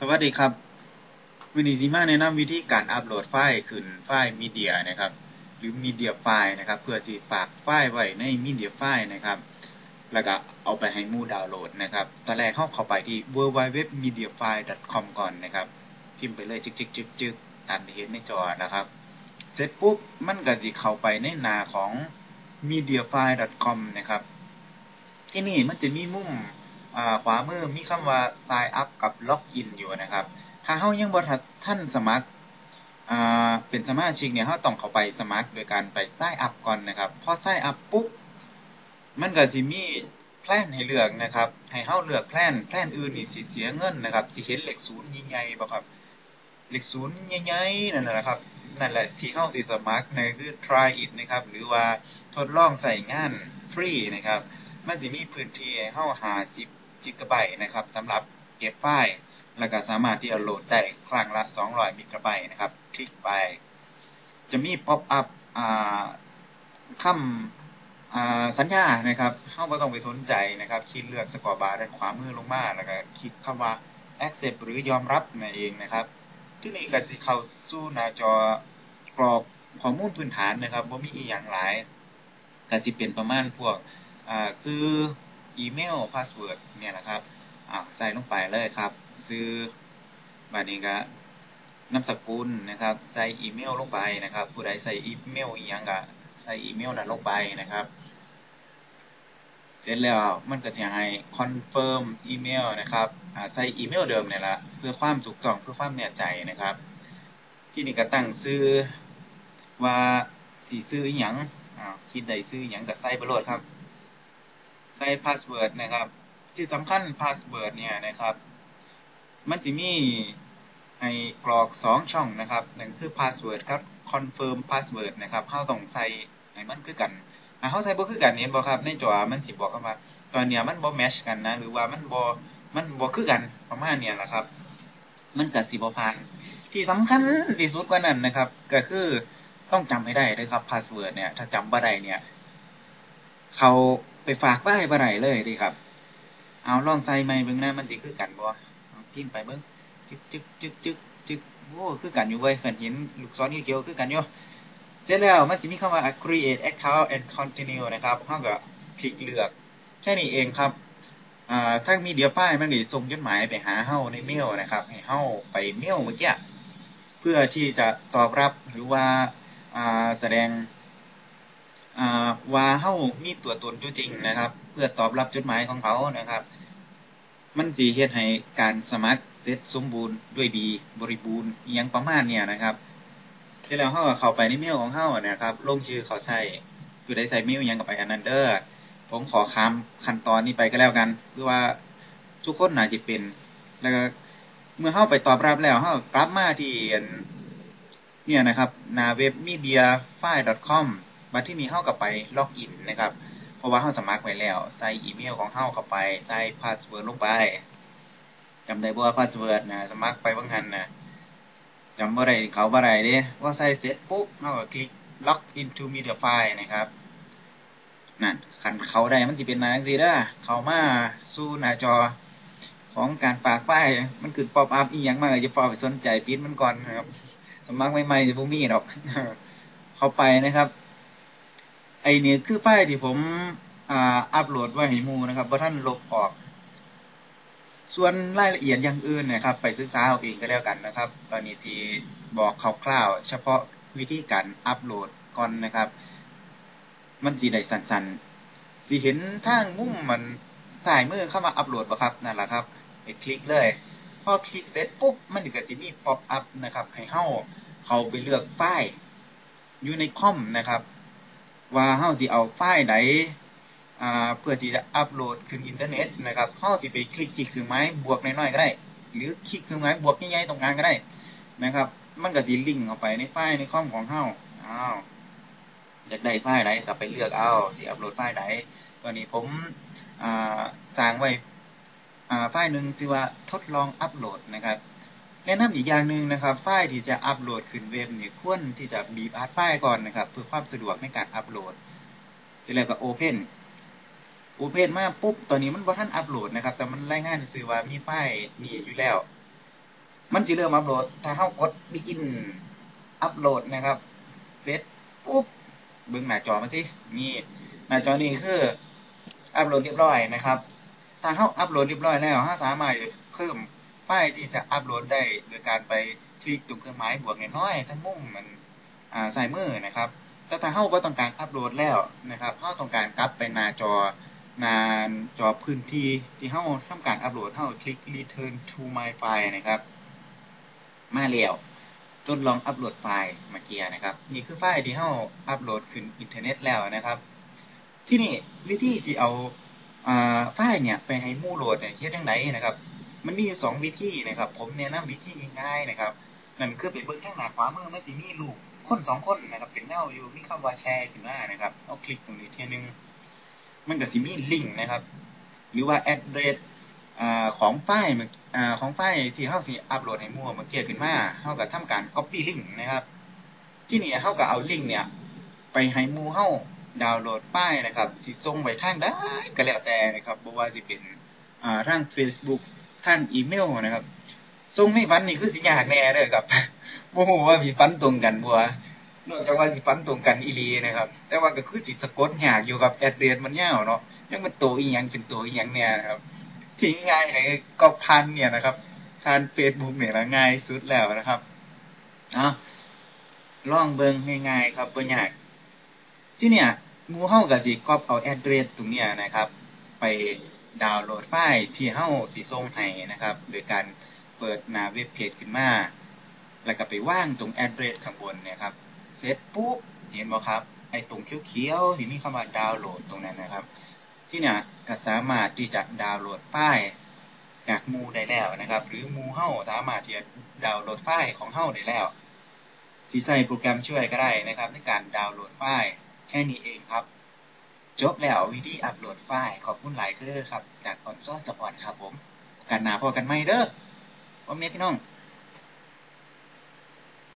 สวัสดีครับวินิซิมาแนะนำวิธีการอัปโหลดไฟล์ขึ้นไฟล์มีเดียนะครับ หรือมีเดียไฟล์นะครับ เพื่อที่ฝากไฟล์ไว้ในมีเดียไฟล์นะครับ แล้วก็เอาไปให้มูดาวน์โหลดนะครับ ตอนแรกเข้าเข้าไปที่ www.mediafile.com ก่อนนะครับ พิมพ์ไปเลยจึกจึกจึกจึกตามที่เห็นในจอนะครับ เสร็จปุ๊บมันก็จะเข้าไปในหน้าของ mediafile.com นะครับ ที่นี่มันจะมีมุม ขวามือมีคำว่า sign up กับ log in อยู่นะครับถ้าเฮายังบ่ท่านสมัครเป็นสมาชิกเนี่ยเฮาต้องเข้าไปสมัครโดยการไป sign up ก่อนนะครับพอ sign up ปุ๊บมันก็สิมีแพลนให้เลือกนะครับ ให้เฮาเลือกแพลนแพลนอื่นนี่สิเสียเงินนะครับที่เห็นเลขศูนย์ใหญ่ๆบ่ครับเลขศูนย์ใหญ่ๆนั่นแหละครับนั่นแหละที่เฮาสิสมัครนั่นคือ try it นะครับ หรือว่าทดลองใส่งานฟรีนะครับ มันสิมีพื้นที่ให้เฮา50 จิกะไบต์นะครับสำหรับเก็บไฟล์ แล้วก็สามารถที่จะโหลดได้ครั้งละ 200 มิกะไบต์นะครับ คลิกไป จะมีป๊อปอัพคำสัญญานะครับเข้าไม่ต้องไปสนใจนะครับ คลิกเลือกสกอร์บาร์ด้านขวามือลงมา แล้วก็คลิกคำว่า accept หรือยอมรับนั่นเองนะครับ ที่นี่ก็สิเข้าสู่หน้าจอกรอกข้อมูลพื้นฐานนะครับว่ามีอีกอย่างหลายก็สิเป็นประมาณพวกซื้อ อีเมลพาสเวิร์ดเนี่ยนะครับใส่ลงไปเลยครับ ซื้อบัดนี้ก็นามสกุลนะครับ ใส่อีเมลลงไปนะครับ ผู้ใดใส่อีเมลอีกอย่างก็ใส่อีเมลนั้นลงไปนะครับ เสร็จแล้วมันก็จะให้คอนเฟิร์มอีเมลนะครับใส่อีเมลเดิมเนี่ยละเพื่อความถูกต้องเพื่อความแน่ใจนะครับ ที่นี่ก็ตั้งซื้อว่าสีซื้ออย่างคิดใดซื้ออย่างก็ใส่ไปโหลดครับ ใส่พาสเวิร์ดนะครับ ที่สำคัญพาสเวิร์ดเนี่ยนะครับ มันจะมีให้กรอก 2 ช่องนะครับหนึ่งคือพาสเวิร์ดครับคอนเฟิร์มพาสเวิร์ดนะครับเข้าต้องใส่ให้มันคือกันอ่าเขาใส่บ่คือกันเห็นบ่ครับในจอมันสิบอกกันว่าตอนเนี้ยมันบ่แมชกันนะหรือว่ามันบ่มันบ่คือกันประมาณเนี้ยแหละครับมันก็สิบ่ผ่านที่สำคัญที่สุดกว่านั้นนะครับ ก็คือต้องจำให้ได้เลยครับพาสเวิร์ดเนี่ย ถ้าจำบ่ได้เนี่ย เขา ไปฝากไว้บ่ได้เลยดิครับ เอาลองใส่ไม้เบิ่งนะมันสิคือกันบ่พิมพ์ไปเบิ่งจึ๊กจึ๊กจึ๊กจึ๊กจึ๊กโอ้คือกันอยู่เว้ยเห็นลูกศรเขียวคือกันอยู่เสร็จแล้วมันจะมีคำว่า create account and continue นะครับเฮาก็คลิกเลือก แค่นี้เองครับถ้ามีเดียไฟล์มันก็ส่งจดหมายไปหาเฮ้าในเมลนะครับ ให้เฮาไปเมลเมื่อกี้เพื่อที่จะตอบรับหรือว่าอ่าแสดง ว่าเฮามีตัวตนจริงนะครับ เพื่อตอบรับจดหมายของเขานะครับ มันสีเฮ็ดให้การสมัครเสร็จสมบูรณ์ด้วยดีบริบูรณ์อย่างประมาณเนี่ยนะครับเสร็จแล้วเฮาก็เข้าไปในเมลของเฮานะครับลงชื่อเขาใช้คือได้ใส่เมลยังกับไปอันนั้นเด้อผมขอคำขั้นตอนนี้ไปก็แล้วกันเพื่อว่าทุกคนน่าจะเป็น แล้วก็เมื่อเฮาไปตอบรับแล้วเฮากลับมาที่เนี่ยนะครับหน้าเว็บ mediafile.com บัดที่นี้เข้ากับไปล็อกอินนะครับ เพราะว่าเข้าสมัครไว้แล้ว ใส่อีเมลของเข้าเข้าไป ใส่พาสเวิร์ดลงไปจำได้บ่ว่าพาสเวิร์ดนะสมัครไปบางทันนะจำบ่ได้เขาบ่ได้เด้ว่าใส่เสร็จปุ๊บเข้าก็คลิก log into media file นะครับนั่นคันเขาได้มันสิเป็นมาจังซี่เด้อเข้ามาสู่หน้าจอของการฝากไฟล์มันคือป๊อปอัพอีหยังมากจะพอไปสนใจปิดมันก่อนนะครับ สมัครใหม่ๆจะบ่มีดอก เข้าไปนะครับ ไอเนี่ยคือไฟล์ที่ผมอ่าอัปโหลดไว้ให้มูนะครับว่าท่านลบออก ส่วนรายละเอียดอย่างอื่นนะครับ ไปศึกษาเอาเองก็แล้วกันนะครับ ตอนนี้สีบอกคร่าวๆเฉพาะวิธีการอัปโหลดก่อนนะครับ มันสีได้สันๆสีเห็นทางมุมมันสายมือเข้ามาอัปโหลดป่ะครับนั่นแหละครับไปคลิกเลยพอคลิกเสร็จปุ๊บมันก็จะมีป๊อปอัพนะครับ ให้เข้าเขาไปเลือกไฟล์อยู่ในคอมนะครับ ว่าเฮาสิเอาไฟล์ใดอ่าเพื่อที่จะอัปโหลดขึ้นอินเทอร์เน็ตนะครับเฮาสิไปคลิกที่เครื่องหมายบวกน้อยๆก็ได้ หรือคลิกเครื่องหมายบวกใหญ่ๆตรงกลางก็ได้นะครับ มันก็สิลิงก์เข้าไปในไฟล์ในคอมของเฮาอ้าวอยากได้ไฟล์ใดก็ไปเลือกเอาสิอัปโหลดไฟล์ใดตัวนี้ผมอ่าสร้างไว้อ่าไฟล์หนึ่งชื่อว่าทดลองอัปโหลดนะครับ แนะนำอีกอย่างหนึ่งนะครับไฟล์ที่จะอัปโหลดขึ้นเว็บเนี่ยควรที่จะบีบอัดไฟล์ก่อนนะครับ เพื่อความสะดวกในการอัปโหลดเสร็จแล้วก็โอเพนโอเพนมาปุ๊บตอนนี้มันว่าท่านอัปโหลดนะครับ แต่มันรายงานซื่อว่ามีไฟล์นี่อยู่แล้ว มันสิเริ่มอัปโหลด ถ้าเฮากด begin อัปโหลดนะครับเสร็จปุ๊บเบิ่งหน้าจอมาสินี่หน้าจอนี้คืออัปโหลดเรียบร้อยนะครับถ้าเฮาอัปโหลดเรียบร้อยแล้วเฮาสามารถเพิ่ม ไฟล์ที่จะอัปโหลดได้โดยการไปคลิกตรงเครื่องหมายบวกน้อยๆทั้งมุมมันอ่าใส่มือนะครับแต่ถ้าเฮาบ่ต้องการอัปโหลดแล้วนะครับเฮาต้องการกลับไปหน้าจอหน้าจอพื้นที่ที่เฮาทำการอัปโหลดเฮาคลิก return to my file นะครับ มาแล้วทดลองอัปโหลดไฟล์มาเกียนะครับนี่คือไฟล์ที่เฮาอัปโหลดขึ้นอินเทอร์เน็ตแล้วนะครับ ที่นี่วิธีสิเอาไฟล์เนี่ยไปให้มู่โหลดเนี่ยเฮ็ดจังไดนะครับ มันมีอยู่สองวิธีนะครับ ผมแนะนำวิธีง่ายๆนะครับนั่นคือไปเบิ่งทางหน้าขวามือมันสิมีรูปคนสองคนนะครับ เป็นเงาอยู่มีคำว่าแชร์ขึ้นมานะครับเอาคลิกตรงนี้ทีนึงมันก็สิมีลิงก์นะครับ หรือว่า address ของไฟล์ของไฟล์ที่เฮาสิอัปโหลดให้มั่วเมื่อกี้ขึ้นมาเฮาก็ทำการ copy link นะครับ ที่นี่เฮาก็เอาลิงก์เนี่ยไปให้มู่เฮาดาวน์โหลดไฟล์นะครับสิส่งไปทางใดก็แล้วแต่นะครับบ่ว่าสิเป็นอ่าทาง Facebook ทางอีเมลนะครับส่งในฝันนี่คือสิยากแน่เด้อครับบ่ฮู้ว่าสิฝันตรงกันบ่นอกจากว่าสิฝันตรงกันอีลีนะครับ แต่ว่าก็คือสิสะกดยากอยู่กับแอดเดรสมันยาวเนาะยังมันโตอีหยังเป็นตัวอีหยังเนี่ยนะครับทิ้งง่ายเลยก็พันเนี่ยนะครับทานเฟซบุ๊กเนี่ยละง่ายสุดแล้วนะครับเนาะลองเบิงง่ายๆครับบ่ยากที่เนี่ยมูเฮาก็สิก๊อปเอาแอดเดรสตรงเนี้ยนะครับ ไป ดาวน์โหลดไฟล์ที่เฮาสิส่งให้นะครับ โดยการเปิดหน้าเว็บเพจขึ้นมา แล้วก็ไปว่างตรงแอดเดรสข้างบนเนี่ยครับ เสร็จปุ๊บ เห็นบ่ครับ ไอ้ตรงเขียวๆที่มีคำว่าดาวน์โหลดตรงนั้นนะครับ ที่เนี่ยก็สามารถที่จะดาวน์โหลดไฟล์จากมูได้แล้วนะครับ หรือมูเฮาสามารถที่จะดาวน์โหลดไฟล์ของเฮาได้แล้วสีใส่โปรแกรมช่วยก็ได้นะครับในการดาวน์โหลดไฟล์แค่นี้เองครับ จบแล้ววิธีอัปโหลดไฟล์ขอบคุณหลายคือครับ จากออนซอนสปอร์ตครับผมกันหนาพอกันไหมเด้อว่าเมียพี่น้อง